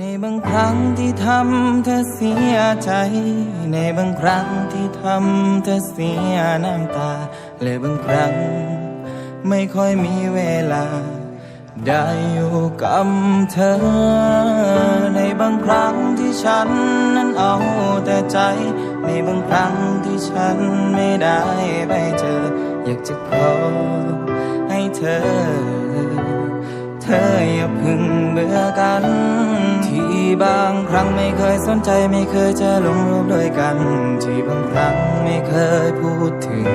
ในบางครั้งที่ทำเธอเสียใจ ในบางครั้งที่ทำเธอเสียน้ำตา และบางครั้ง ไม่ค่อยมีเวลา ได้อยู่กับเธอ ในบางครั้งที่ฉันนั้นเอาแต่ใจ ในบางครั้งที่ฉันไม่ได้ไปเจอ อยากจะขอให้เธอ เธออย่าพึ่งเบื่อกัน รั้งไม่เคยสนใจไม่เคยจะลงรูปด้วยกัน ที่บางครั้งไม่เคยพูดถึง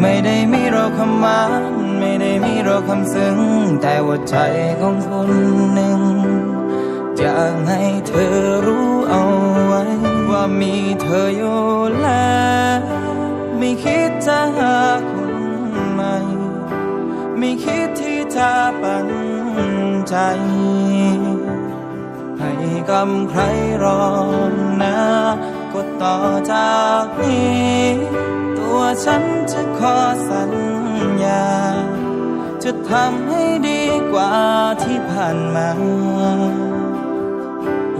ไม่ได้มีเราคำหวานไม่ได้มีเราคำซึ้ง แต่ว่าใจของคนหนึ่งอยากให้เธอรู้เอาไว้ ว่ามีเธออยู่แล้วไม่คิดจะหาคนใหม่ไม่คิดที่จะปันใจ กับใครรองนะก็ต่อจากนี้ ตัวฉันจะขอสัญญา จะทำให้ดีกว่าที่ผ่านมา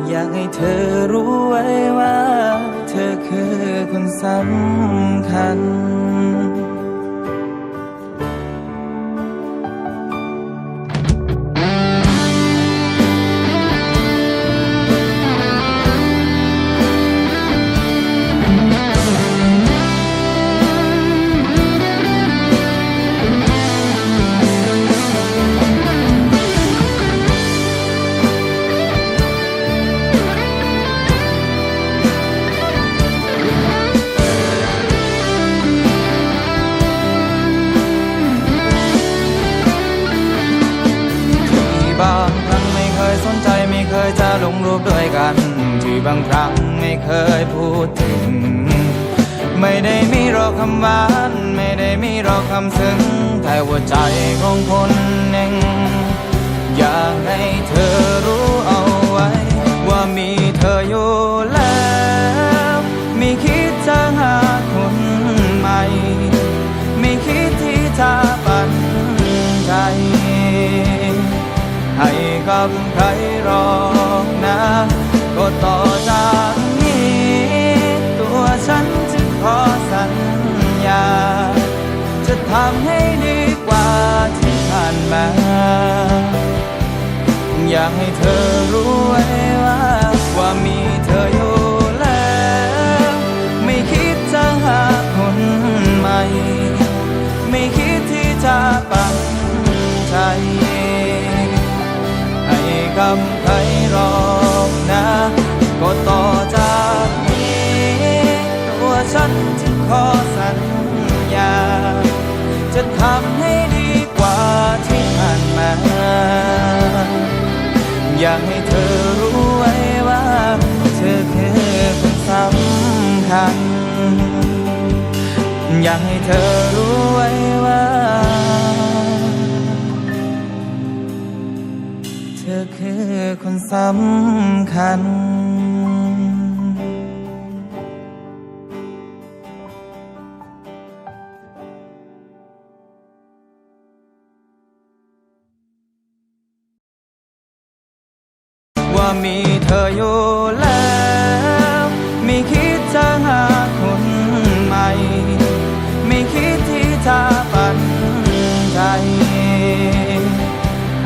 อยากให้เธอรู้ไว้ว่า เธอคือคนสำคัญ บางครั้งไม่เคยพูดถึง ไม่ได้มีรอคำหวานไม่ได้มีรอคำซึ้งแต่ว่าใจของคนหนึ่งอยากให้เธอรู้เอาไว้ ว่ามีเธออยู่แล้ว ไม่คิดจะหาคนใหม่ ไม่คิดที่จะปันใจ ให้กับใคร ให้เธอรู้ไว้ว่าว่ามีเธออยู่แล้ว ไม่คิดจะหาคนใหม่ ไม่คิดที่จะปันใจ ให้กับใครรอกนะ ก็ต่อจากนี้ ตัวฉันจะขอสัญญา จะทำให้ อยากให้เธอรู้ไว้ว่า เธอคือคนสำคัญ อยากให้เธอรู้ไว้ว่า เธอคือคนสำคัญ มีเธออยู่แล้ว ไม่คิดจะหาคนใหม่ ไม่คิดที่จะปันใจ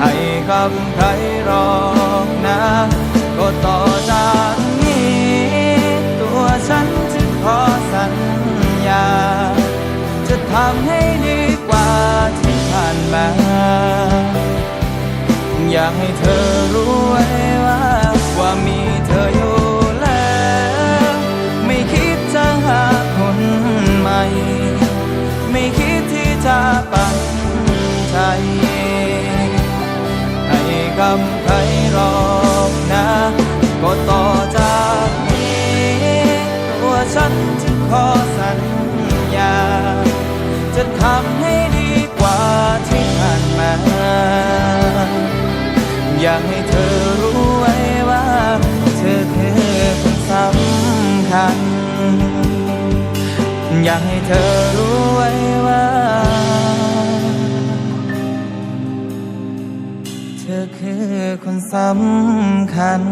ให้กับใครรอกนะ ก็ต่อจากนี้ ตัวฉันจะขอสัญญา จะทำให้ดีกว่าที่ผ่านมาอยากให้เธอรู้ไว้ว่า กับใครหรอกนะ ก็ต่อจากนี้ตัวฉันจะขอสัญญา จะทำให้ดีกว่าที่ผ่านมา อยากให้เธอรู้ไว้ว่า เธอคือคนสำคัญ อยากให้เธอรู้ไว้ว่า คือคนสำคัญ